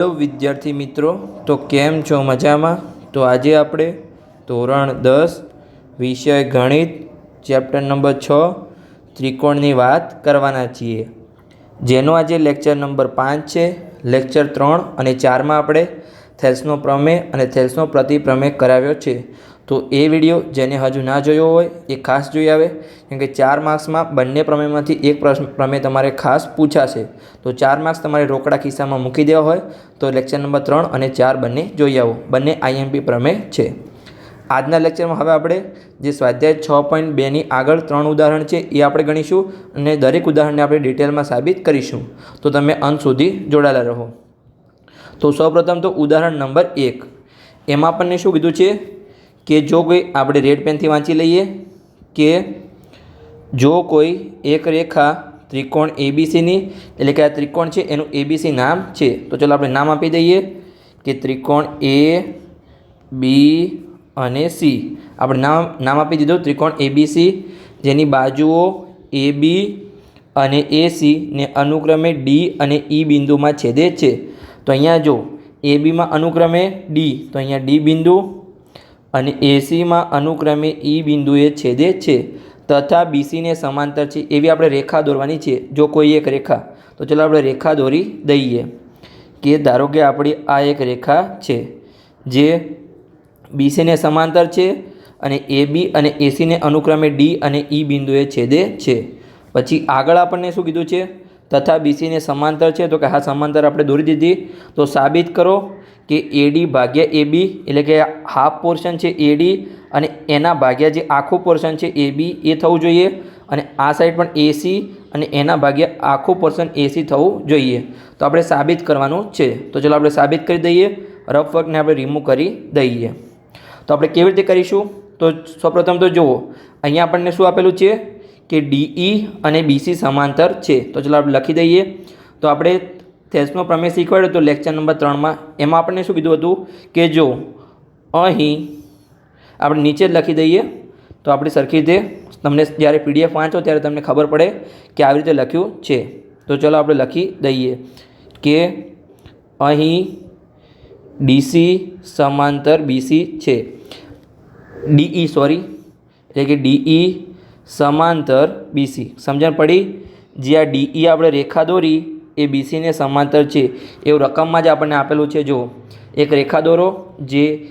Hello વિદ્યાર્થી મિત્રો, તો કેમ છો મજામાં? તો આજે આપણે ધોરણ દસ, વિષય ગણિત, ચેપ્ટર નંબર છ, ત્રિકોણની વાત કરવાના છીએ. જેનો આજે લેક્ચર નંબર પાંચ છે. લેક્ચર ત્રણ અને ચારમાં આપણે થેલ્સનો પ્રમેય અને થેલ્સનો પ્રતિપ્રમેય કરાવ્યો છે. તો એ વીડિયો જેને હજુ ના જોયો હોય, એ ખાસ જોઈ આવે. કેમ કે ચાર માર્ક્સમાં બંને પ્રમેયમાંથી એક પ્રશ્ન, પ્રમેય તમારે ખાસ પૂછાશે. તો ચાર માર્ક્સ તમારે રોકડા ખિસ્સામાં મૂકી દેવા હોય, તો લેક્ચર નંબર ત્રણ અને ચાર બંને જોઈ આવો. બંને આઈએમપી પ્રમેય છે. આજના લેક્ચરમાં હવે આપણે જે સ્વાધ્યાય છ પોઈન્ટ બેની આગળ ત્રણ ઉદાહરણ છે, એ આપણે ગણીશું અને દરેક ઉદાહરણને આપણે ડિટેલમાં સાબિત કરીશું. તો તમે અંત સુધી જોડાયેલા રહો. તો સૌપ્રથમ તો ઉદાહરણ નંબર એક. એમાં આપણને શું કીધું છે? કે જો કોઈ આપણે રેડ પેનથી વાંચી લઈએ કે જો કોઈ એક રેખા ત્રિકોણ એબીસીની એટલે કે આ ત્રિકોણ છે એનું એબીસી નામ છે, તો ચલો આપણે નામ આપી દઈએ કે ત્રિકોણ એ બી અને સી આપણે નામ નામ આપી દીધું, ત્રિકોણ એબીસી જેની બાજુઓ એ બી અને એ સી અનુક્રમે ડી અને ઈ બિંદુમાં છેદે છે. તો અહીંયા જો એ બીમાં અનુક્રમે ડી તો અહીંયા ડી બિંદુ અને એસીમાં અનુક્રમે ઈ બિંદુએ છેદે છે. તથા બીસીને સમાંતર છે. એવી આપણે રેખા દોરવાની છે, જો કોઈ એક રેખા. તો ચલો આપણે રેખા દોરી દઈએ કે ધારો કે આપણી આ એક રેખા છે, જે બીસીને સમાંતર છે અને એ બી અને એસીને અનુક્રમે ડી અને ઈ બિંદુએ છેદે છે. પછી આગળ આપણને શું કીધું છે? તથા બીસીને સમાંતર છે, તો કે હા, સમાંતર આપણે દોરી દીધી. તો સાબિત કરો. કે એડી ભાગ્યા એબી એટલે કે હાફ પોર્શન છે એડી અને એના ભાગ્યા જે આખું પોર્શન છે એ બી એ થવું જોઈએ. અને આ સાઈડ પણ એસી અને એના ભાગ્યા આખું પોર્શન એસી થવું જોઈએ. તો આપણે સાબિત કરવાનું છે. તો ચલો આપણે સાબિત કરી દઈએ. રફ વર્કને આપણે રિમૂવ કરી દઈએ. તો આપણે કેવી રીતે કરીશું? તો સૌપ્રથમ તો જુઓ. અહીંયા આપણને શું આપેલું છે? કે ડીઈ અને બીસી સમાંતર છે. તો ચલો આપણે લખી દઈએ. તો આપણે થેલ્સનો પ્રમેય શીખવાડ્યો તો લેક્ચર નંબર ત્રણમાં એમાં આપણને શું કીધું હતું કે જો અહીં આપણે નીચે જ લખી દઈએ, તો આપણે સરખી રીતે તમને જ્યારે પીડીએફ વાંચો ત્યારે તમને ખબર પડે કે આવી રીતે લખ્યું છે. તો ચલો આપણે લખી દઈએ કે અહીં ડીસી સમાંતર બીસી છે. ડીઈ સોરી એટલે કે ડીઈ સમાંતર બીસી સમજણ પડી? જે આ ડીઈ આપણે રેખા દોરી એ બીસીને સમાંતર છે. એવું રકમમાં જ આપણને આપેલું છે જો એક રેખા દોરો જે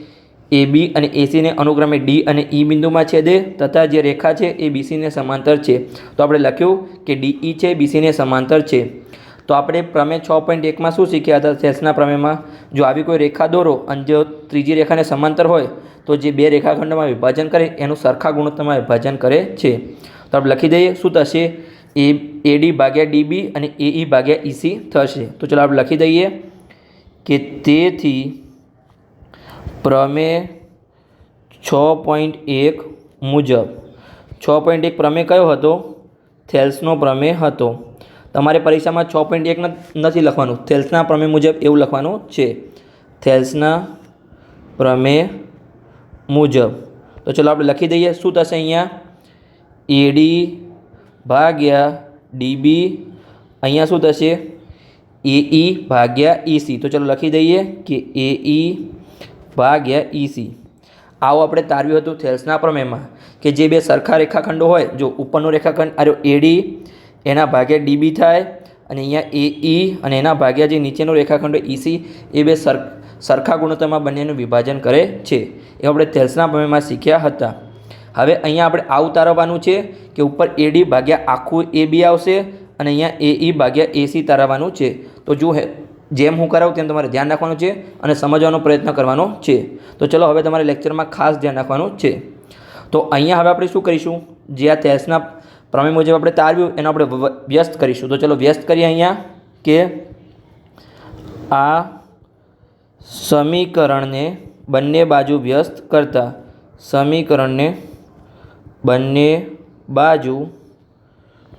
એ બી અને એસીને અનુક્રમે ડી અને ઈ બિંદુમાં છેદે તથા જે રેખા છે એ બીસીને સમાંતર છે. તો આપણે લખ્યું કે ડીઈ છે બીસીને સમાંતર છે. તો આપણે પ્રમેય છ પોઈન્ટ એકમાં શું શીખ્યા હતા? સેલ્સના પ્રમેયમાં જો આવી કોઈ રેખા દોરો અને જો ત્રીજી રેખાને સમાંતર હોય, તો જે બે રેખાખંડોમાં વિભાજન કરે, એનું સરખા ગુણોત્તરમાં વિભાજન કરે છે. તો આપણે લખી દઈએ, શું થશે? એ, એડી ભાગ્યા ડીબી અને એઈ ભાગ્યા ઈસી થશે. તો ચલો આપણે લખી દઈએ કે તેથી પ્રમેય છ પોઈન્ટ એક મુજબ. છ પોઈન્ટ એક પ્રમેય કયો હતો? થેલ્સનો પ્રમેય હતો. તમારે પરીક્ષામાં છ પોઈન્ટ એક નથી લખવાનું. થેલ્સના પ્રમેય મુજબ એવું લખવાનું છે. થેલ્સના પ્રમેય મુજબ. તો ચલો આપણે લખી દઈએ. શું થશે અહીંયા? એડી ભાગ્યા ડીબી. અહીંયા શું થશે? એઈ ભાગ્યા ઈસી તો ચલો લખી દઈએ કે એઈ ભાગ્યા ઈસી આવું આપણે તારવ્યું હતું થેલ્સના પ્રમેયમાં કે જે બે સરખા રેખાખંડો હોય, જો ઉપરનો રેખાખંડ અરે એડી એના ભાગ્યા ડીબી થાય, અને અહીંયા એ ઈ, અને એના ભાગ્યા જે નીચેનો રેખાખંડ ઈસી એ બે સર, સરખા ગુણોત્તરમાં બંનેનું વિભાજન કરે છે. એ આપણે થેલ્સના પ્રમેયમાં શીખ્યા હતા. હવે અહીંયા આપણે આવું ઉતારવાનું છે કે ઉપર એડી ભાગ્યા આખું એ બી આવશે અને અહીંયા એ ઈ ભાગ્યા એસી તારવવાનું છે. તો જો જેમ હું કરાવું તેમ તમારે ધ્યાન રાખવાનું છે અને સમજવાનો પ્રયત્ન કરવાનો છે. તો ચલો હવે તમારે લેક્ચરમાં ખાસ ધ્યાન રાખવાનું છે. તો અહીંયા હવે આપણે શું કરીશું? જે આ તેસના પ્રમેય મુજબ આપણે તારવ્યું, એનો આપણે વ્યસ્ત કરીશું. તો ચલો વ્યસ્ત કરીએ અહીંયા કે આ સમીકરણને બંને બાજુ વ્યસ્ત કરતા સમીકરણને બંને બાજુ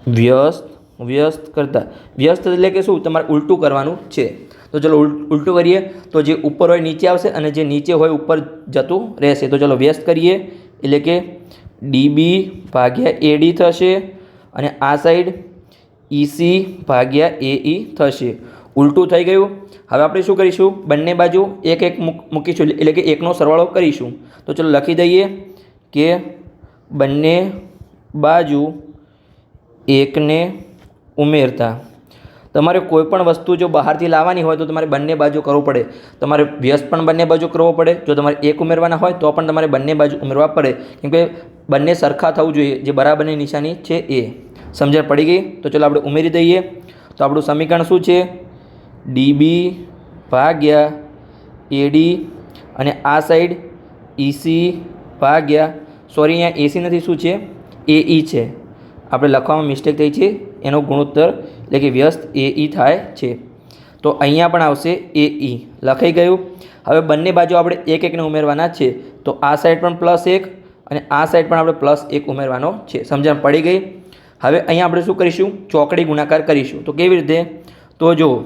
વ્યસ્ત વ્યસ્ત કરતા. વ્યસ્ત એટલે કે શું? તમારે ઉલટું કરવાનું છે. તો ચલો ઉલટું કરીએ. તો જે ઉપર હોય નીચે આવશે અને જે નીચે હોય ઉપર જતું રહેશે. તો ચલો વ્યસ્ત કરીએ. એટલે કે ડીબી ભાગ્યા એડી થશે અને આ સાઈડ ઈસી ભાગ્યા એઈ થશે. ઉલટું થઈ ગયું. હવે આપણે શું કરીશું? બંને બાજુ એક એક મૂક- મૂકીશું. એટલે કે એકનો સરવાળો કરીશું. તો ચલો લખી દઈએ કે બંને બાજુ એકને ઉમેરતા. તમારે કોઈ પણ વસ્તુ જો બહારથી લાવવાની હોય તો તમારે બંને બાજુ કરવું પડે. તમારે વ્યસ્ત પણ બંને બાજુ કરવો પડે. જો તમારે એક ઉમેરવાના હોય તો પણ તમારે બંને બાજુ ઉમેરવા પડે. કેમ કે બંને સરખા થવું જોઈએ. જે બરાબરની નિશાની છે એ. સમજણ પડી ગઈ? તો ચલો આપણે ઉમેરી દઈએ. તો આપણું સમીકરણ શું છે? ડીબી ભાગ્યા એડી અને આ સાઈડ ઈસી ભાગ્યા સોરી, અહીંયા એસી નથી, શું છે? એઈ છે. આપણે લખવામાં મિસ્ટેક થઈ છે, એનો ગુણોત્તર એટલે કે વ્યસ્ત એઈ થાય છે. તો અહીંયા પણ આવશે એઈ લખાઈ ગયું. હવે બંને બાજુ આપણે એક એકને ઉમેરવાના છે. તો આ સાઈડ પણ પ્લસ એક અને આ સાઈડ પણ આપણે પ્લસ એક ઉમેરવાનો છે. સમજણ પડી ગઈ? હવે અહીંયા આપણે શું કરીશું? ચોકડી ગુણાકાર કરીશું. તો કેવી રીતે? તો જો,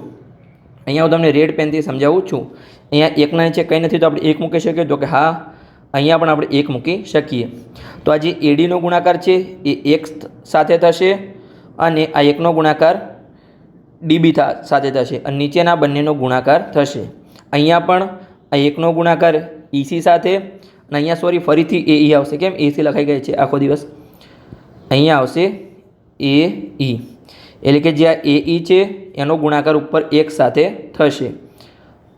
અહીંયા હું તમને રેડ પેનથી સમજાવું છું. અહીંયા એકના નીચે કંઈ નથી, તો આપણે એક મૂકી શકીએ. તો કે હા અહીંયા પણ આપણે એક મૂકી શકીએ. તો આ જે એડીનો ગુણાકાર છે, એ એક સાથે થશે અને આ એકનો ગુણાકાર ડીબી થા, સાથે થશે અને નીચેના બંનેનો ગુણાકાર થશે. અહીંયા પણ આ એકનો ગુણાકાર ઈસી સાથે અને અહીંયા સોરી ફરીથી એ ઈ આવશે. કેમ? એસી લખાઈ ગઈ છે આખો દિવસ. અહીંયા આવશે એ ઈ એટલે કે જે આ એ ઈ છે, એનો ગુણાકાર ઉપર એક સાથે થશે.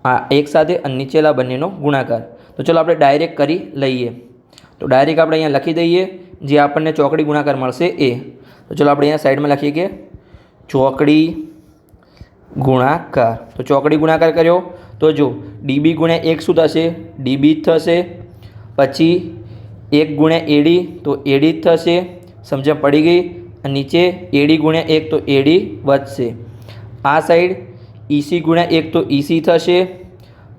આ એક સાથે અને નીચેલા બંનેનો ગુણાકાર. તો ચલો આપણે ડાયરેક્ટ કરી લઈએ. તો ડાયરેક્ટ આપણે અહીંયા લખી દઈએ, જે આપણને ચોકડી ગુણાકાર મળશે એ. તો ચલો આપણે અહીંયા સાઈડમાં લખીએ કે ચોકડી ગુણાકાર. તો ચોકડી ગુણાકાર કર્યો. તો જો ડીબી ગુણ્યા એક શું થશે? ડીબી જ થશે. પછી એક ગુણ્યા એડી તો એડી જ થશે. સમજણ પડી ગઈ? અને નીચે એડી ગુણ્યા એક તો એડી વધશે. આ સાઈડ ઈસી ગુણ્યા એક તો ઈસી થશે.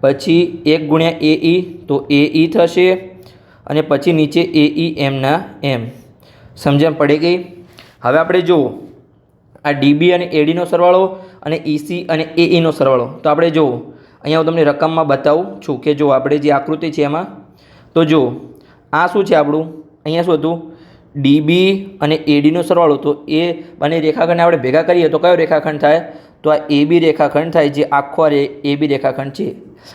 પછી એક ગુણ્યા એ ઈ તો એઈ થશે. અને પછી નીચે એઈ એમના એમ સમજણ પડી ગઈ? હવે આપણે જુઓ. આ ડીબી અને એડીનો સરવાળો અને ઈસી અને એઈનો સરવાળો. તો આપણે જુઓ. અહીંયા હું તમને રકમમાં બતાવું છું કે જો આપણે જે આકૃતિ છે એમાં, તો જુઓ. આ શું છે આપણું? અહીંયા શું હતું? ડીબી અને એડીનો સરવાળો. તો એ બંને રેખાખંડને આપણે ભેગા કરીએ તો કયો રેખાખંડ થાય? તો આ એ બી રેખાખંડ થાય જે આખો આ રે, એ બી રેખાખંડ છે.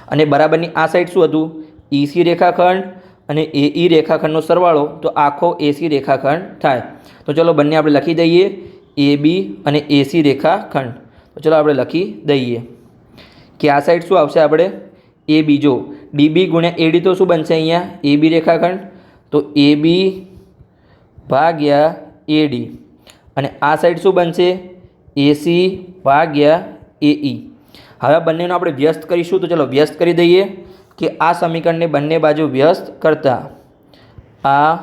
અને બરાબરની આ સાઈડ શું હતું? ઈસી રેખાખંડ અને એ ઈ રેખાખંડનો સરવાળો, તો આખો એસી રેખાખંડ થાય. તો ચલો બંને આપણે લખી દઈએ એ બી અને એસી રેખાખંડ. તો ચલો આપણે લખી દઈએ. કે આ સાઈડ શું આવશે આપણે? એ બી જો. ડીબી ગુણ્યા એડી તો શું બનશે અહીંયા? એ બી રેખાખંડ. તો એ બી ભાગ્યા એડી અને આ સાઈડ શું બનશે? એસી ભાગ્યા એઈ હવે બંનેનો આપણે વ્યસ્ત કરીશું તો ચલો વ્યસ્ત કરી દઈએ કે આ સમીકરણને બંને બાજુ વ્યસ્ત કરતા આ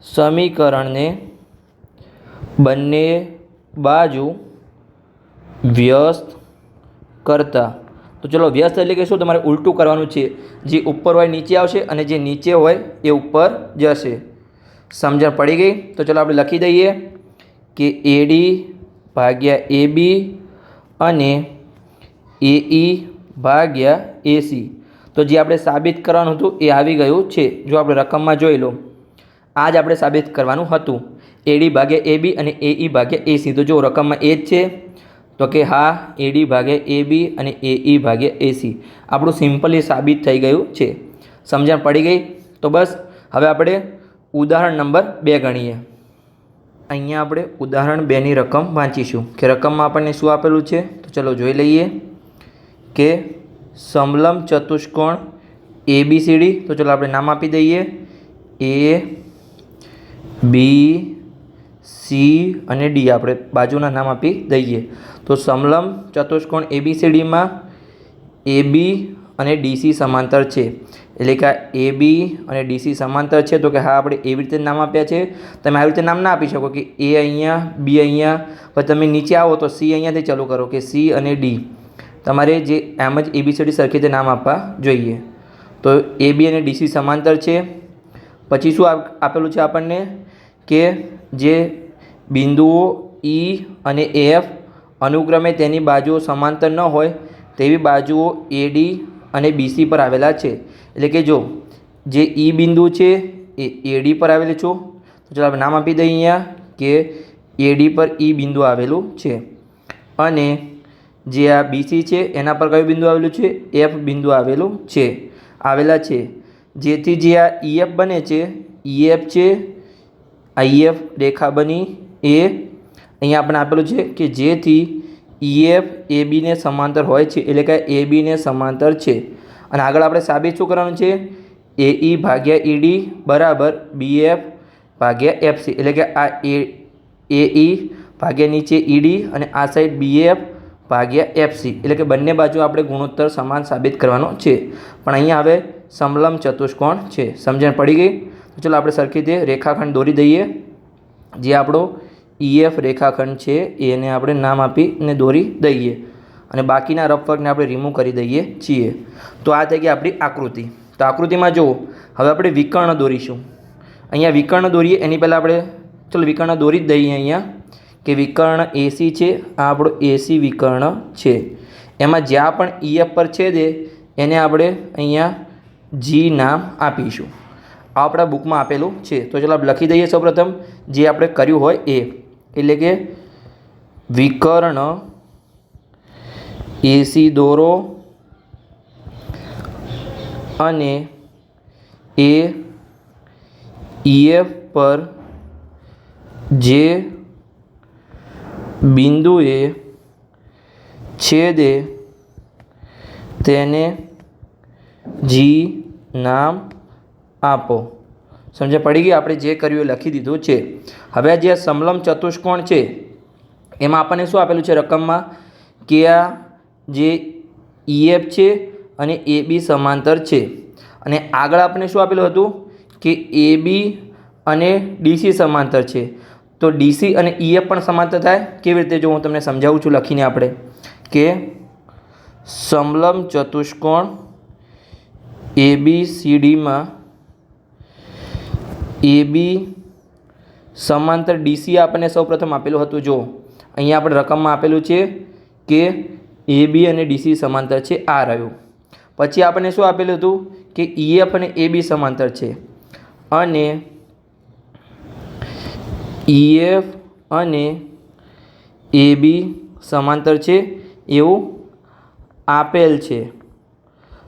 સમીકરણને બંને બાજુ વ્યસ્ત કરતા. તો ચલો વ્યસ્ત એટલે કે શું? તમારે ઉલટું કરવાનું છે. જે ઉપર હોય નીચે આવશે અને જે નીચે હોય એ ઉપર જશે. સમજણ પડી ગઈ? તો ચલો આપણે લખી દઈએ કે એડી ભાગ્યા એ બી અને ઈ ભાગ્યા એસી તો જે આપણે સાબિત કરવાનું હતું એ આવી ગયું છે. જો આપણે રકમમાં જોઈ લો આ જ આપણે સાબિત કરવાનું હતું. એડી ભાગ્યા એ બી અને એ ઈ ભાગ્યા એસી તો જો રકમમાં એ જ છે, તો કે હા એડી ભાગ્યા એ બી અને એ ઈ ભાગ્યા એસી આપણું સિમ્પલી સાબિત થઈ ગયું છે. સમજણ પડી ગઈ? તો બસ, હવે આપણે ઉદાહરણ નંબર બે ગણીએ. અહીંયા આપણે ઉદાહરણ બેની રકમ વાંચીશું કે રકમમાં આપણને શું આપેલું છે? તો ચલો જોઈ લઈએ કે સમલમ ચતુષ્કોણ એ બી સી ડી તો ચલો આપણે નામ આપી દઈએ. એ બી સી અને ડી આપણે બાજુના નામ આપી દઈએ. તો સમલમ ચતુષ્કોણ એ બી સી ડીમાં એ બી અને ડીસી સમાંતર છે. એટલે કે એ બી અને ડીસી સમાંતર છે, તો કે હા, આપણે એવી રીતે નામ આપ્યા છે. તમે આવી રીતે નામ ના આપી શકો કે એ અહીંયા બી અહીંયા. પછી તમે નીચે આવો તો સી અહીંયાથી ચાલુ કરો કે સી અને ડી તમારે જે એમ જ એબીસીડી સરખી રીતે નામ આપવા જોઈએ. તો એ બી અને ડીસી સમાંતર છે. પછી શું આપ- આપેલું છે આપણને? કે જે બિંદુઓ ઈ અને એફ અનુક્રમે તેની બાજુઓ સમાંતર ન હોય, તેવી બાજુઓ એડી અને બીસી પર આવેલા છે. એટલે કે જો, જે ઈ બિંદુ છે, એ એડી પર આવેલું છો. તો ચાલો આપણે નામ આપી દઈએ અહીંયા કે એડી પર ઈ બિંદુ આવેલું છે. અને જે આ બીસી છે, એના પર કયું બિંદુ આવેલું છે? એફ બિંદુ આવેલું છે. આવેલા છે. જેથી જે આ ઈએફ બને છે ઈએફ છે આઈએફ રેખા બની એ અહીંયા આપણે આપેલું છે કે જેથી ઈએફ એ બીને સમાંતર હોય છે, એટલે કે એ બીને સમાંતર છે. અને આગળ આપણે સાબિત શું કરવાનું છે? એ ઈ ભાગ્યા ઈડી બરાબર બીએફ ભાગ્યા એફસી એટલે કે આ એ એ ઈ ભાગ્યા નીચે ઈડી અને આ સાઈડ બીએફ ભાગ્યા એફસી એટલે કે બંને બાજુ આપણે ગુણોત્તર સમાન સાબિત કરવાનો છે. પણ અહીંયા હવે સમલમ ચતુષ્કોણ છે. સમજણ પડી ગઈ? તો ચલો આપણે સરખી રીતે રેખાખંડ દોરી દઈએ. જે આપણો ઈએફ રેખાખંડ છે એને આપણે નામ આપીને દોરી દઈએ. અને બાકીના રફ વર્કને આપણે રિમૂવ કરી દઈએ છીએ. તો આ થઈ ગઈ આપણી આકૃતિ. તો આકૃતિમાં જુઓ, હવે આપણે વિકર્ણ દોરીશું. અહીંયા વિકર્ણ દોરીએ, એની પહેલાં આપણે ચલો વિકર્ણ દોરી જ દઈએ અહીંયા, કે વિકર્ણ એસી છે, આ આપણો એસી વિકર્ણ છે. એમાં જ્યાં પણ ઈએફ પર છે દે એને આપણે અહીંયા જી નામ આપીશું. આ આપણા બુકમાં આપેલું છે. તો ચલો આપણે લખી દઈએ સૌપ્રથમ, જે આપણે કર્યું હોય એ. એટલે કે વિકર્ણ, એસી દોરો અને એ ઈએફ પર જે બિંદુએ છેદે તેને જી નામ આપો. સમજ પડી ગઈ? આપણે જે કર્યું એ લખી દીધું છે. હવે જે સમલમ ચતુષ્કોણ છે, એમાં આપણને શું આપેલું છે રકમમાં? કે આ જે ઈએફ છે અને એ બી સમાંતર છે. અને આગળ આપણે શું આપેલું હતું? કે એ બી અને ડીસી સમાંતર છે. તો ડીસી અને ઈએફ પણ સમાંતર થાય? કેવી રીતે? જો હું તમને સમજાવું છું લખીને આપણે. કે સમલમ ચતુષ્કોણ એ બી સી ડીમાં એ બી સમાંતર ડીસી આપણને સૌપ્રથમ આપેલું હતું. જો, અહીંયા આપણે રકમમાં આપેલું છે કે એ બી અને ડીસી સમાંતર છે, આ રહ્યું. પછી આપણને શું આપેલું હતું? કે ઈએફ અને એ બી સમાંતર છે. અને ઈએફ અને એ બી સમાંતર છે, એવું આપેલ છે.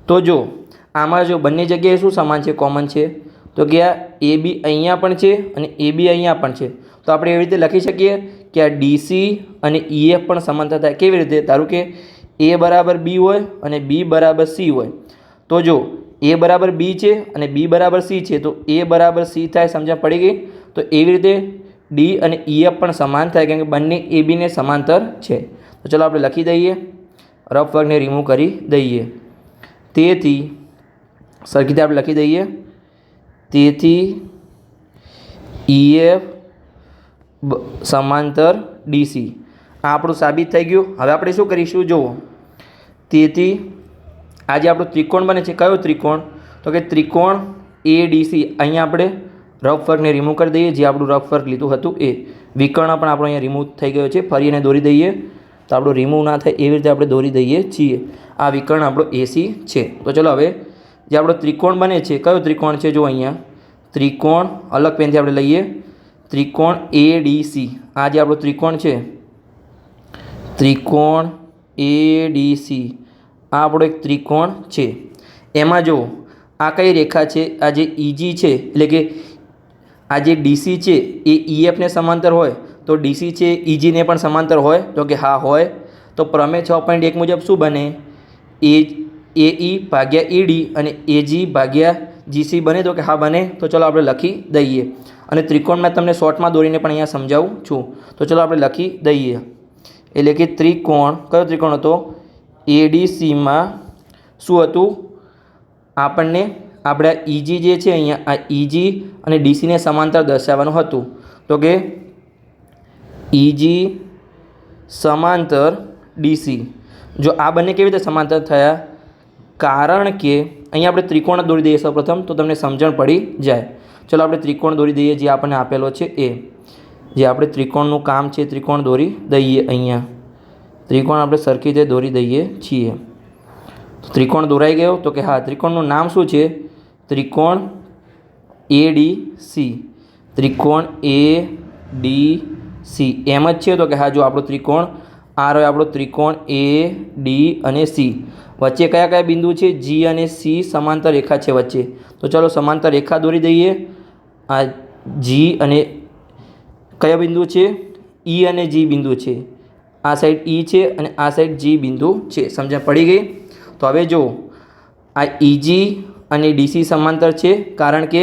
તો જો, આમાં જો બંને જગ્યાએ શું સમાન છે? કોમન છે. તો કે આ એ બી અહીંયા પણ છે અને એ બી અહીંયા પણ છે. તો આપણે એવી રીતે લખી શકીએ કે આ ડીસી અને ઈએફ પણ સમાંતર થાય. કેવી રીતે? ધારો કે એ બરાબર બી હોય અને બી બરાબર સી હોય. તો જો એ બરાબર બી છે અને બી બરાબર સી છે, તો એ બરાબર સી થાય સમજણ પડી ગઈ? તો એવી રીતે ડી અને ઈએફ પણ સમાન થાય કેમ કે બંને એ બીને સમાંતર છે. તો ચલો આપણે લખી દઈએ. રફ વર્કને રિમૂવ કરી દઈએ. તેથી સરખી રીતે આપણે લખી દઈએ. તેથી ઈએફ સમાંતર ડીસી આ આપણું સાબિત થઈ ગયું. હવે આપણે શું કરીશું? જુઓ. તેથી આ જે આપણું ત્રિકોણ બને છે. કયો ત્રિકોણ? તો કે ત્રિકોણ એ ડીસી અહીંયા આપણે રફ વર્કને રિમૂવ કરી દઈએ. જે આપણું રફ વર્ક લીધું હતું એ વિકર્ણ પણ આપણો અહીંયા રિમૂવ થઈ ગયો છે. ફરી એને દોરી દઈએ. તો આપણું રિમૂવ ના થાય એવી રીતે આપણે દોરી દઈએ છીએ. આ વિકર્ણ આપણો એસી છે. તો ચલો હવે જે આપણો ત્રિકોણ બને છે, કયો ત્રિકોણ છે જો અહીંયા? ત્રિકોણ, અલગ પેનથી આપણે લઈએ. ત્રિકોણ એ ડી સી આ જે આપણો ત્રિકોણ છે, ત્રિકોણ એ ડી સી આ આપણો એક ત્રિકોણ છે. એમાં જો આ કઈ રેખા છે? આ જે ઈજી છે, એટલે કે આ જે ડીસી છે, એ ઈએફને સમાંતર હોય. તો ડીસી છે ઈજીને પણ સમાંતર હોય. તો કે હા હોય. તો પ્રમેય છ પોઈન્ટ એક મુજબ શું બને? એ એ ઈ ભાગ્યા ઈડી અને એજી ભાગ્યા જીસી બને તો કે હા બને, તો ચલો આપણે લખી દઈએ. અને ત્રિકોણમાં તમને શોર્ટમાં દોરીને પણ અહીંયા સમજાવું છું. તો ચલો આપણે લખી દઈએ. એટલે કે ત્રિકોણ, કયો ત્રિકોણ હતો? એડીસીમાં શું હતું? આપણને આપણે ઈજી જે છે અહીંયા, આ ઈજી અને ડીસીને સમાંતર દર્શાવવાનું હતું. તો કે ઈજી સમાંતર ડીસી જો આ બંને કેવી રીતે સમાંતર થયા? કારણ કે અહીંયા આપણે ત્રિકોણ દોરી દઈએ સૌપ્રથમ, તો તમને સમજણ પડી જાય. ચલો આપણે ત્રિકોણ દોરી દઈએ, જે આપણને આપેલો છે એ. જે આપણે ત્રિકોણનું કામ છે ત્રિકોણ દોરી દઈએ અહીંયા. ત્રિકોણ આપણે સરખી રીતે દોરી દઈએ છીએ. ત્રિકોણ દોરાઈ ગયો, તો કે હા, ત્રિકોણનું નામ શું છે? ત્રિકોણ એ ડી સી ત્રિકોણ એ ડી સી એમ જ છે તો કે હા, જો આપણો ત્રિકોણ, આ રહ્યો આપણો ત્રિકોણ એ ડી અને સી વચ્ચે કયા કયા બિંદુ છે? જી અને સી સમાંતર રેખા છે વચ્ચે. તો ચલો સમાંતર રેખા દોરી દઈએ. આ જી અને કયા બિંદુ છે? ઈ અને જી બિંદુ છે. આ સાઈડ ઈ છે અને આ સાઈડ જી બિંદુ છે. સમજણ પડી ગઈ? તો હવે જો આ ઈજી અને ડીસી સમાંતર છે કારણ કે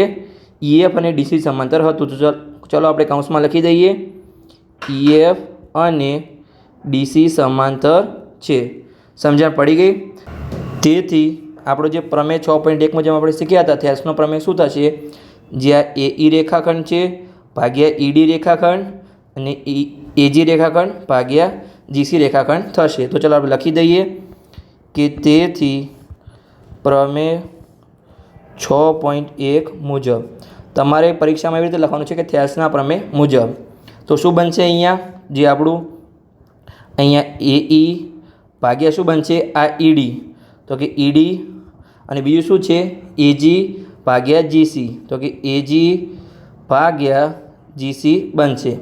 ઈએફ અને ડીસી સમાંતર હતું. તો ચલ આપણે કૌંસમાં લખી દઈએ. ઈએફ અને ડીસી સમાંતર છે. સમજણ પડી ગઈ? તેથી આપણો જે પ્રમેય છ પોઈન્ટ એક મુજબ આપણે શીખ્યા હતા થેસનો પ્રમેય શું થશે? જ્યાં એ ઈ રેખાખંડ છે, ભાગ્યા ઈડી રેખાખંડ અને ઈ એજી રેખાખંડ ભાગ્યા જીસી રેખાખંડ થશે. તો ચાલો આપણે લખી દઈએ કે તેથી પ્રમેય છ પોઈન્ટ એક મુજબ. તમારે પરીક્ષામાં એવી રીતે લખવાનું છે કે થેસના પ્રમેય મુજબ. તો શું બનશે અહીંયા? જે આપણું અહીંયા એ ઈ ભાગ્યા શું બનશે? આ ઈડી તો કે ઈડી અને બીજું શું છે? એજી ભાગ્યા જીસી. તો કે એજી ભાગ્યા જીસી બનશે.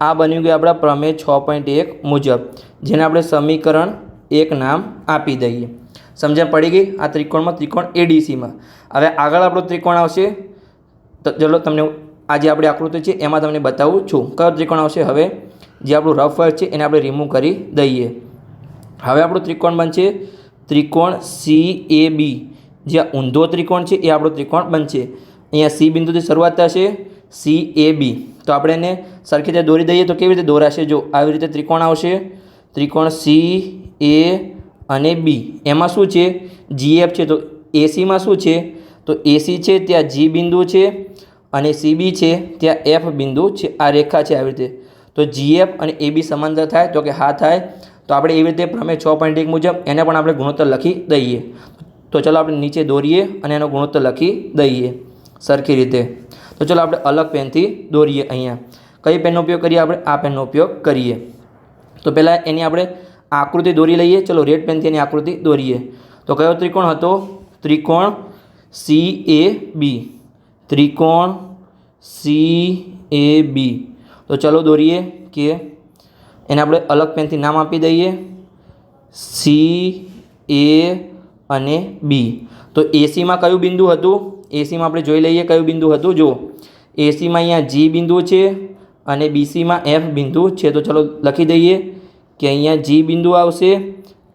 આ બન્યું કે આપણા પ્રમેય છ પોઈન્ટ એક મુજબ, જેને આપણે સમીકરણ એક નામ આપી દઈએ. સમજણ પડી ગઈ? આ ત્રિકોણમાં ત્રિકોણ એડીસીમાં. હવે આગળ આપણો ત્રિકોણ આવશે. તો ચલો તમને આ જે આપણી આકૃતિ છે એમાં તમને બતાવું છું. કયો ત્રિકોણ આવશે હવે? જે આપણું રફ વર્ક છે એને આપણે રિમૂવ કરી દઈએ. હવે આપણું ત્રિકોણ બનશે ત્રિકોણ સી એ બી જે ઊંધો ત્રિકોણ છે, એ આપણો ત્રિકોણ બનશે. અહીંયા સી બિંદુથી શરૂઆત થશે સી એ બી તો આપણે એને સરખી રીતે દોરી દઈએ તો કેવી રીતે દોરાશે? જો આવી રીતે ત્રિકોણ આવશે, ત્રિકોણ સી એ અને બી એમાં શું છે? જીએફ છે, તો એસીમાં શું છે? તો એસી છે, ત્યાં જી બિંદુ છે અને સીબી છે, ત્યાં એફ બિંદુ છે. આ રેખા છે આવી રીતે. તો જીએફ અને એ બી સમાંતર થાય, તો કે હા થાય. તો આપણે એવી રીતે પ્રમેય છ પોઈન્ટ એક મુજબ એને પણ આપણે ગુણોત્તર લખી દઈએ. તો ચલો આપણે નીચે દોરીએ અને એનો ગુણોત્તર લખી દઈએ સરખી રીતે. તો ચલો આપણે અલગ પેનથી દોરીએ અહીંયા. કઈ પેનનો ઉપયોગ કરીએ આપણે? આ પેનનો ઉપયોગ કરીએ. તો પહેલાં એની આપણે આકૃતિ દોરી લઈએ. ચલો રેડ પેનથી એની આકૃતિ દોરીએ. તો કયો ત્રિકોણ હતો? ત્રિકોણ સી એ બી ત્રિકોણ સી એ બી તો ચલો દોરીએ કે એને આપણે અલગ પેનથી નામ આપી દઈએ. સી, એ અને બી. તો એસીમાં કયું બિંદુ હતું? એસીમાં આપણે જોઈ લઈએ કયું બિંદુ હતું? જો એસીમાં અહીંયા જી બિંદુ છે અને બીસીમાં એફ બિંદુ છે. તો ચલો લખી દઈએ કે અહીંયા જી બિંદુ આવશે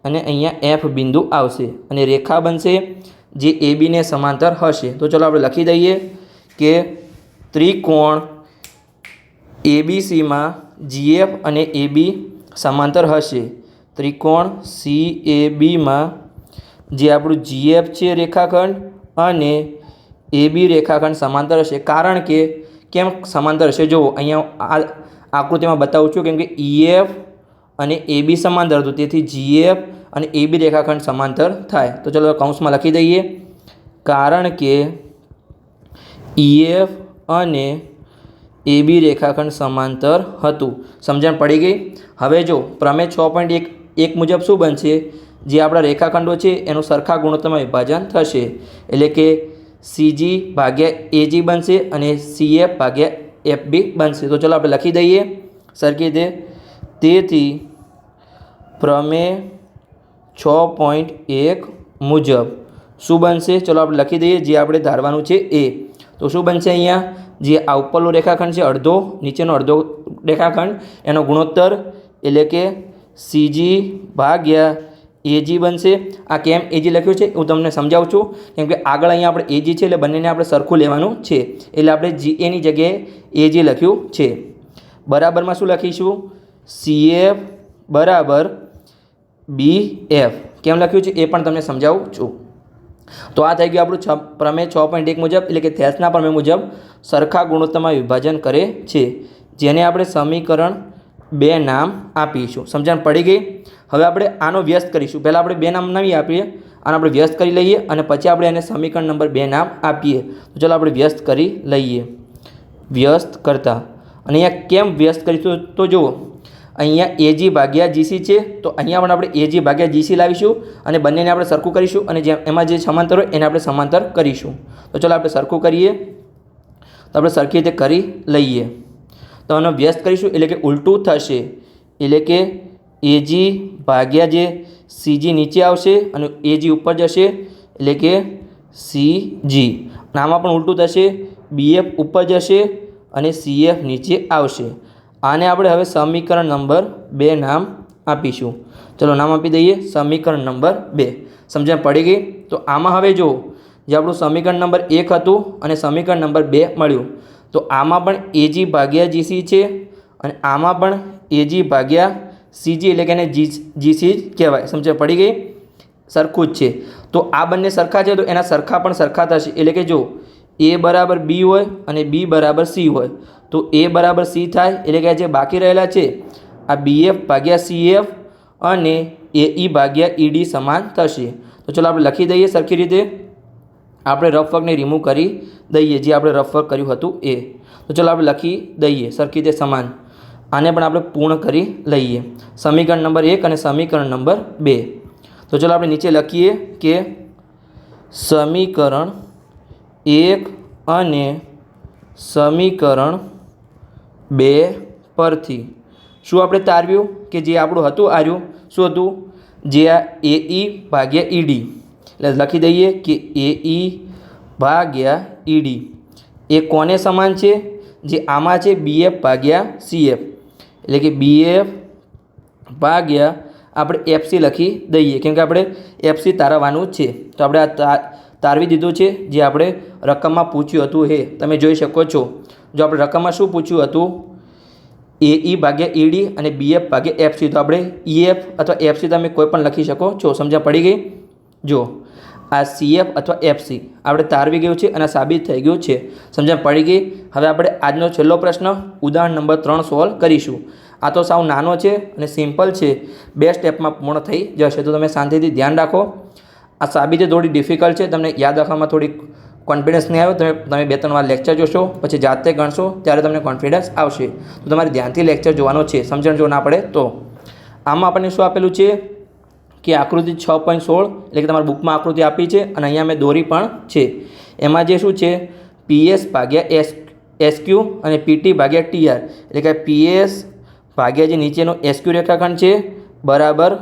અને અહીંયા એફ બિંદુ આવશે અને રેખા બનશે જે એ બીને સમાંતર હશે. તો ચલો આપણે લખી દઈએ કે ત્રિકોણ એબીસીમાં જીએફ અને એબી સમાંતર હશે. ત્રિકોણ સી એ જે આપણું જીએફ છે રેખાખંડ અને એબી રેખાખંડ સમાંતર હશે. કારણ કે કેમ સમાંતર હશે? જો અહીંયા આ આકૃતિમાં બતાવું છું, કેમ કે ઈએફ અને એબી સમાંતર હતું. તેથી જીએફ અને એબી રેખાખંડ સમાંતર થાય. તો ચલો કૌંસમાં લખી દઈએ. કારણ કે ઈએફ અને એ બી રેખાખંડ સમાંતર હતું. સમજણ પડી ગઈ? હવે જો પ્રમેય છ પોઈન્ટ એક એક મુજબ શું બનશે? જે આપણા રેખાખંડો છે, એનું સરખા ગુણોત્તરમાં વિભાજન થશે. એટલે કે સીજી ભાગ્યા એજી બનશે અને ભાગ્યા એફ બી બનશે. તો ચલો આપણે લખી દઈએ. સરખી રીતે તેથી પ્રમેય છ પોઈન્ટ એક મુજબ શું બનશે? ચલો આપણે લખી દઈએ. જે આપણે ધારવાનું છે એ. તો શું બનશે અહીંયા? જે આ ઉપરનો રેખાખંડ છે, અડધો, નીચેનો અડધો રેખાખંડ, એનો ગુણોત્તર એટલે કે સીજી ભાગ્યા એજી બનશે. આ કેમ એજી લખ્યું છે? હું તમને સમજાવું છું. કેમ કે આગળ અહીંયા આપણે એજી છે એટલે બંનેને આપણે સરખું લેવાનું છે. એટલે આપણે જી એની જગ્યાએ એજી લખ્યું છે. બરાબરમાં શું લખીશું? સીએફ બરાબર બી એફ કેમ લખ્યું છે? એ પણ તમને સમજાવું છું. તો આ થઈ ગયું આપણું છ પ્રમેય છ પોઈન્ટ એક મુજબ, એટલે કે થેલ્સના પ્રમેય મુજબ સરખા ગુણોત્તરમાં વિભાજન કરે છે. જેને આપણે સમીકરણ બે નામ આપીશું. સમજણ પડી ગઈ? હવે આપણે આનો વ્યસ્ત કરીશું. પહેલાં આપણે બે નામ નહીં આપીએ આનો આપણે વ્યસ્ત કરી લઈએ અને પછી આપણે એને સમીકરણ નંબર બે નામ આપીએ. તો ચાલો આપણે વ્યસ્ત કરી લઈએ. વ્યસ્ત કરતા. અને અહીંયા કેમ વ્યસ્ત કરીશું તો જુઓ. અહીંયા એજી ભાગ્યા જીસી છે, તો અહીંયા પણ આપણે એજી ભાગ્યા જીસી લાવીશું અને બંનેને આપણે સરખું કરીશું અને જે એમાં જે સમાંતર હોય એને આપણે સમાંતર કરીશું. તો ચાલો આપણે સરખું કરીએ. તો આપણે સરખી રીતે કરી લઈએ. તો આનો વ્યસ્ત કરીશું એટલે કે ઉલટું થશે. એટલે કે એજી ભાગ્યા જે સીજી નીચે આવશે અને એજી ઉપર જશે. એટલે કે સીજી અને આમાં પણ ઉલટું થશે. બીએફ ઉપર જશે અને સીએફ નીચે આવશે. આને આપણે હવે સમીકરણ નંબર બે નામ આપીશું. ચલો નામ આપી દઈએ, સમીકરણ નંબર બે. સમજણ પડી ગઈ? તો આમાં હવે જો જે આપણું સમીકરણ નંબર એક હતું અને સમીકરણ નંબર બે મળ્યું. તો આમાં પણ એજી ભાગ્યા જીસી છે અને આમાં પણ એજી ભાગ્યા સીજી એટલે કે એને જી, જીસી કહેવાય. સમજણ પડી ગઈ? સરખું જ છે. તો આ બંને સરખા છે, તો એના સરખા પણ સરખા થશે. એટલે કે જો એ બરાબર બી હોય અને બી બરાબર સી હોય. તો એ બરાબર સી થાય એટલે કે જે બાકી રહેલા છે, આ બીએફ ભાગ્યા સીએફ અને એ ઈ ભાગ્યા ઈડી સમાન થશે. તો ચલો આપણે લખી દઈએ સરખી રીતે. આપણે રફ રિમૂવ કરી દઈએ, જે આપણે રફ કર્યું હતું એ. તો ચલો આપણે લખી દઈએ સરખી રીતે સમાન. આને પણ આપણે પૂર્ણ કરી લઈએ. સમીકરણ નંબર એક અને સમીકરણ નંબર બે. તો ચલો આપણે નીચે લખીએ કે સમીકરણ એક અને સમીકરણ બે પરથી. શું આપણે તારવ્યું કે જે આપણું હતું આર્યું? શું હતું? જે આ એ ઈ ભાગ્યા ઈડી એટલે લખી દઈએ કે એ ઈ ભાગ્યા ઈડી એ કોને સમાન છે? જે આમાં છે બીએફ ભાગ્યા સીએફ એટલે કે બીએફ ભાગ્યા આપણે એફસી લખી દઈએ. કેમ કે આપણે એફસી તારવવાનું છે. તો આપણે આ તારવી દીધું છે. જે આપણે રકમમાં પૂછ્યું હતું એ. તમે જોઈ શકો છો. જો આપણે રકમમાં શું પૂછ્યું હતું? એ ઈ ભાગ્યા ઈડી અને બીએફ ભાગ્યા એફસી તો આપણે ઈએફ અથવા એફસી તમે કોઈ પણ લખી શકો. છો સમજ્યા પડી ગઈ? જો. આ સીએફ અથવા એફસી આપણે તારવી ગયું છે અને સાબિત થઈ ગયું છે. સમજણ પડી ગઈ? હવે આપણે આજનો છેલ્લો પ્રશ્ન, ઉદાહરણ નંબર ત્રણ સોલ્વ કરીશું. આ તો સાવ નાનો છે અને સિમ્પલ છે. બે સ્ટેપમાં પૂર્ણ થઈ જશે. તો તમે શાંતિથી ધ્યાન રાખો. આ સાબિતે થોડી ડિફિકલ્ટ છે. તમને યાદ રાખવામાં થોડી કોન્ફિડન્સ નહીં આવ્યો તમે તમે બે ત્રણ વાર લેક્ચર જોશો, પછી જાતે ગણશો, ત્યારે તમને કોન્ફિડન્સ આવશે. તો તમારે ધ્યાનથી લેક્ચર જોવાનો છે સમજણ જો ના પડે તો. આમાં આપણને શું આપેલું છે? કે આકૃતિ છ પોઈન્ટ સોળ, એટલે કે તમારા બુકમાં આકૃતિ આપી છે, અને અહીંયા મેં દોરી પણ છે. એમાં જે શું છે? પીએસ ભાગ્યા એસ એસક્યુ અને પીટી ભાગ્યા ટીઆર એટલે કે પીએસ ભાગ્યા જે નીચેનો એસક્યુ રેખાખંડ છે, બરાબર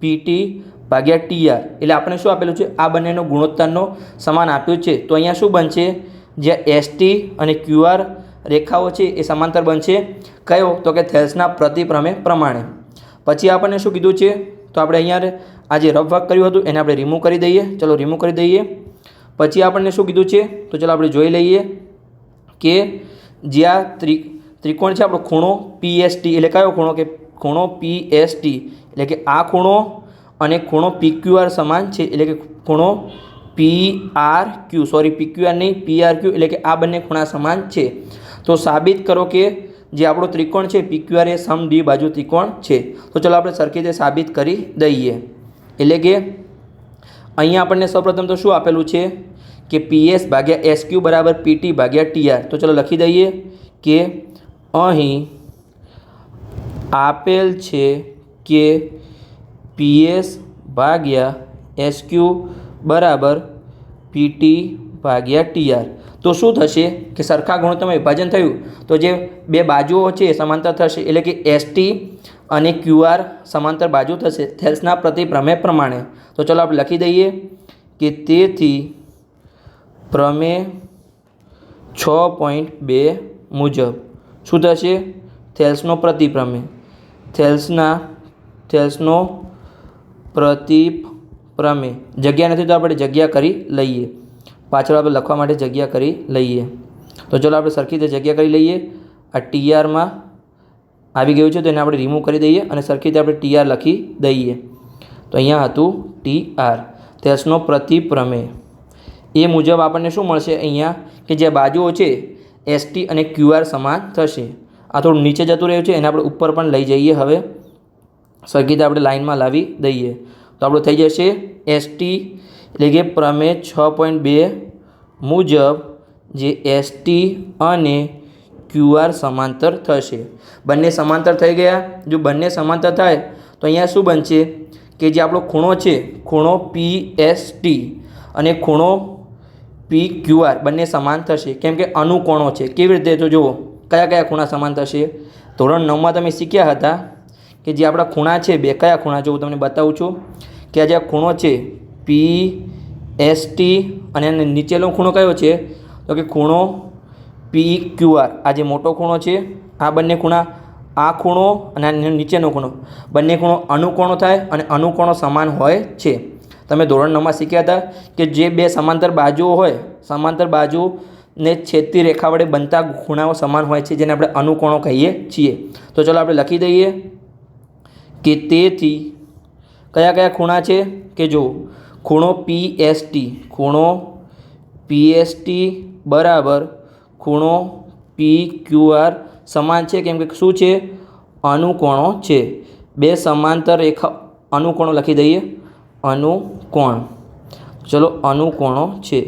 પીટી ભાગ્યા ટીઆર. એટલે આપણે શું આપેલું છે? આ બંનેનો ગુણોત્તરનો સમાન આપ્યું છે. તો અહીંયા શું બનશે? જ્યાં એસટી અને ક્યુઆર રેખાઓ છે એ સમાંતર બનશે. કયો? તો કે થેલ્સના પ્રતિપ્રમે પ્રમાણે. પછી આપણને શું કીધું છે? તો આપણે અહીંયા આ જે રફ વર્ક કર્યું હતું, એને આપણે રિમૂવ કરી દઈએ. ચલો રિમૂવ કરી દઈએ. પછી આપણને શું કીધું છે? તો ચલો આપણે જોઈ લઈએ કે જ્યાં ત્રિ ત્રિકોણ છે આપણો ખૂણો પીએસટી એટલે કયો ખૂણો? કે ખૂણો પીએસટી એટલે કે આ ખૂણો અને ખૂણો પીક્યુઆર સમાન છે, એટલે કે ખૂણો P R Q sorry PQR નહીં પી આર ક્યુ એટલે કે આ બંને ખૂણા સમાન છે. તો સાબિત કરો કે જે આપણો ત્રિકોણ છે પીક્યુઆર એ સમ દ્વિ બાજુ ત્રિકોણ છે. તો ચલો આપણે સરખી રીતે સાબિત કરી દઈએ. એટલે કે અહીંયા આપણને સૌપ્રથમ તો શું આપેલું છે કે પીએસ ભાગ્યા એસ ક્યુ બરાબર પીટી ભાગ્યા ટીઆર તો ચલો લખી દઈએ કે અહીં આપેલ છે કે પીએસ ભાગ્યા એસક્યુ બરાબર પીટી ભાગ્યા ટીઆર તો શું થશે કે સરખા ગુણોત્તરમાં વિભાજન થયું? તો જે બે બાજુઓ છે એ સમાંતર થશે, એટલે કે એસટી અને ક્યુઆર સમાંતર બાજુ થશે, થેલ્સના પ્રતિપ્રમેય પ્રમાણે. તો ચલો આપણે લખી દઈએ કે તેથી પ્રમેય છ પોઈન્ટ બે મુજબ શું થશે? થેલ્સનો પ્રતિપ્રમેય થેલ્સના, થેલ્સનો પ્રતિપ્રમેય જગ્યા નથી તો આપણે જગ્યા કરી લઈએ. પાછળ આપણે લખવા માટે જગ્યા કરી લઈએ. તો ચલો આપણે સરખી રીતે જગ્યા કરી લઈએ. આ ટીઆરમાં આવી ગયું છે તો એને આપણે રિમૂવ કરી દઈએ અને સરખી રીતે આપણે ટીઆર લખી દઈએ. તો અહીંયા હતું ટીઆર તેસનો પ્રતિપ્રમેય એ મુજબ આપણને શું મળશે અહીંયા? કે જે બાજુઓ છે એસટી અને ક્યુઆર સમાન થશે. આ થોડું નીચે જતું રહ્યું છે, એને આપણે ઉપર પણ લઈ જઈએ હવે. સરખી આપણે લાઇનમાં લાવી દઈએ. તો આપણું થઈ જશે એસટી, એટલે કે પ્રમેય છ પોઈન્ટ બે મુજબ જે એસટી અને ક્યુઆર સમાંતર થશે. બંને સમાંતર થઈ ગયા. જો બંને સમાંતર થાય, તો અહીંયા શું બનશે? કે જે આપણો ખૂણો છે, ખૂણો પી એસ ટી અને ખૂણો પી ક્યુઆર બંને સમાન થશે. કેમ કે અનુકોણો છે. કેવી રીતે? તો જુઓ, કયા કયા ખૂણા સમાન થશે? ધોરણ નવમાં તમે શીખ્યા હતા. કે જે આપણા ખૂણા છે, બે કયા ખૂણા છે, હું તમને બતાવું છું કે આ જે ખૂણો છે પી એસ ટી અને નીચેનો ખૂણો કયો છે? તો કે ખૂણો પી ક્યુ આર આ જે મોટો ખૂણો છે, આ બંને ખૂણા, આ ખૂણો અને નીચેનો ખૂણો. બંને ખૂણો અનુકોણો થાય અને અનુકોણો સમાન હોય છે. તમે ધોરણ નવમાં શીખ્યા હતા કે જે બે સમાંતર બાજુઓ હોય, સમાંતર બાજુને છેદતી રેખા વડે બનતા ખૂણાઓ સમાન હોય છે, જેને આપણે અનુકોણો કહીએ છીએ. તો ચલો આપણે લખી દઈએ. કે તેથી કયા કયા ખૂણા છે? કે જો ખૂણો પી એસ ટી ખૂણો પી એસ ટી બરાબર ખૂણો પી ક્યુ આર સમાન છે? કેમ કે શું છે? અનુકોણો છે. બે સમાંતર રેખા અનુકોણો લખી દઈએ. અનુકોણ. ચલો, અનુકોણો છે.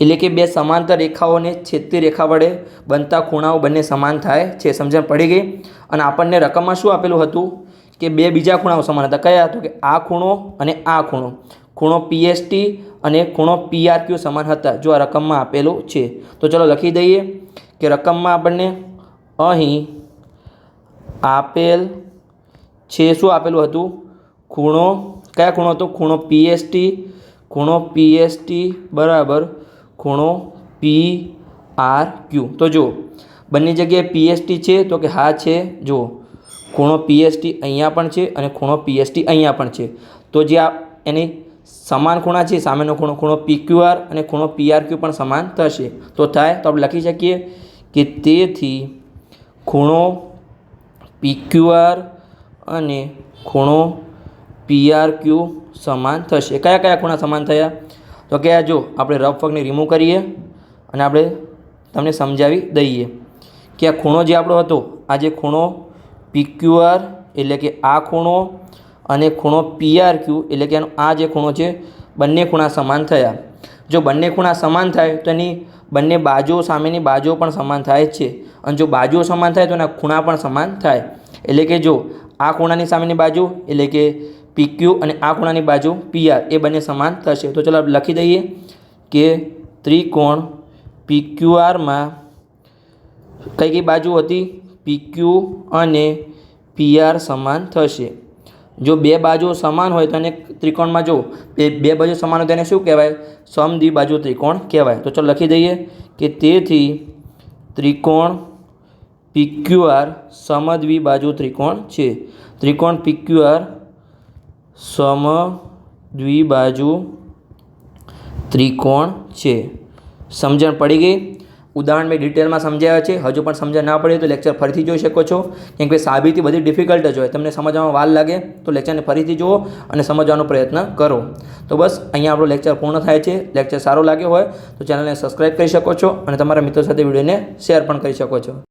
એટલે કે બે સમાંતર રેખાઓને છેદતી રેખા વડે બનતા ખૂણાઓ બંને સમાન થાય છે. સમજણ પડી ગઈ? અને આપણને રકમમાં શું આપેલું હતું? કે બે બીજા ખૂણાઓ સમાન હતા. કયા તો કે આ ખૂણો અને આ ખૂણો. ખૂણો પીએસટી અને ખૂણો પીઆરક્યુ સમાન હતા, જો આ રકમમાં આપેલું છે. તો ચલો લખી દઈએ કે રકમમાં આપણને અહીં આપેલ છે, શું આપેલું હતું? ખૂણો, કયા ખૂણો હતો? ખૂણો પીએસટી ખૂણો પીએસટી બરાબર, ખૂણો પી આર ક્યુ તો જુઓ, બંને જગ્યાએ પીએસટી છે તો કે હા છે, જુઓ. ખૂણો પીએસટી અહીંયા પણ છે અને ખૂણો પીએસટી અહીંયા પણ છે. તો જે આ એની સમાન ખૂણા છે, સામેનો ખૂણો ખૂણો પીક્યુઆર અને ખૂણો પીઆરક્યુ પણ સમાન થશે. તો થાય, તો આપણે લખી શકીએ કે તેથી ખૂણો પીક્યુઆર અને ખૂણો પીઆરક્યુ સમાન થશે. કયા કયા ખૂણા સમાન થયા? તો કે આ જો, આપણે રફ વર્કને રિમૂવ કરીએ અને આપણે તમને સમજાવી દઈએ કે આ ખૂણો જે આપણો હતો, આ જે ખૂણો પીક્યુઆર એટલે કે આ ખૂણો અને ખૂણો પીઆરક્યુ એટલે કે આનો આ જે ખૂણો છે, બંને ખૂણા સમાન થયા. જો બંને ખૂણા સમાન થાય તો એની બંને બાજુઓ સામેની બાજુઓ પણ સમાન થાય છે. અને જો બાજુઓ સમાન થાય તો એના ખૂણા પણ સમાન થાય. એટલે કે જો આ ખૂણાની સામેની બાજુ એટલે કે પીક્યુ અને આ ખૂણાની બાજુ પીઆર એ બંને સમાન થશે. તો ચલો લખી દઈએ કે ત્રિકોણ પીક્યુઆરમાં કઈ કઈ બાજુ હતી? પીક્યુ અને પીઆર સમાન થશે. જો બે બાજુઓ સમાન હોય તો એને ત્રિકોણમાં જો બે બાજુ સમાન હોય તેને શું કહેવાય? સમદ્વિબાજુ ત્રિકોણ કહેવાય. તો ચાલો લખી દઈએ કે તેથી ત્રિકોણ પીક્યુઆર સમદ્વિબાજુ ત્રિકોણ છે. ત્રિકોણ પીક્યુઆર સમદ્વિબાજુ ત્રિકોણ છે. સમજણ પડી ગઈ? ઉદાહરણ મેં ડિટેલમાં સમજાવ્યા છે. હજુ પણ સમજણ ના પડે તો લેક્ચર ફરીથી જોઈ શકો છો. કેમ કે સાબિતી બધી ડિફિકલ્ટ જ હોય. તમને સમજવામાં વાર લાગે તો લેક્ચરને ફરીથી જુઓ અને સમજવાનો પ્રયત્ન કરો. તો બસ, અહીંયા આપણો લેક્ચર પૂર્ણ થાય છે. લેક્ચર સારો લાગ્યો હોય તો ચેનલને સબસ્ક્રાઈબ કરી શકો છો અને તમારા મિત્રો સાથે વિડીયોને શેર પણ કરી શકો છો.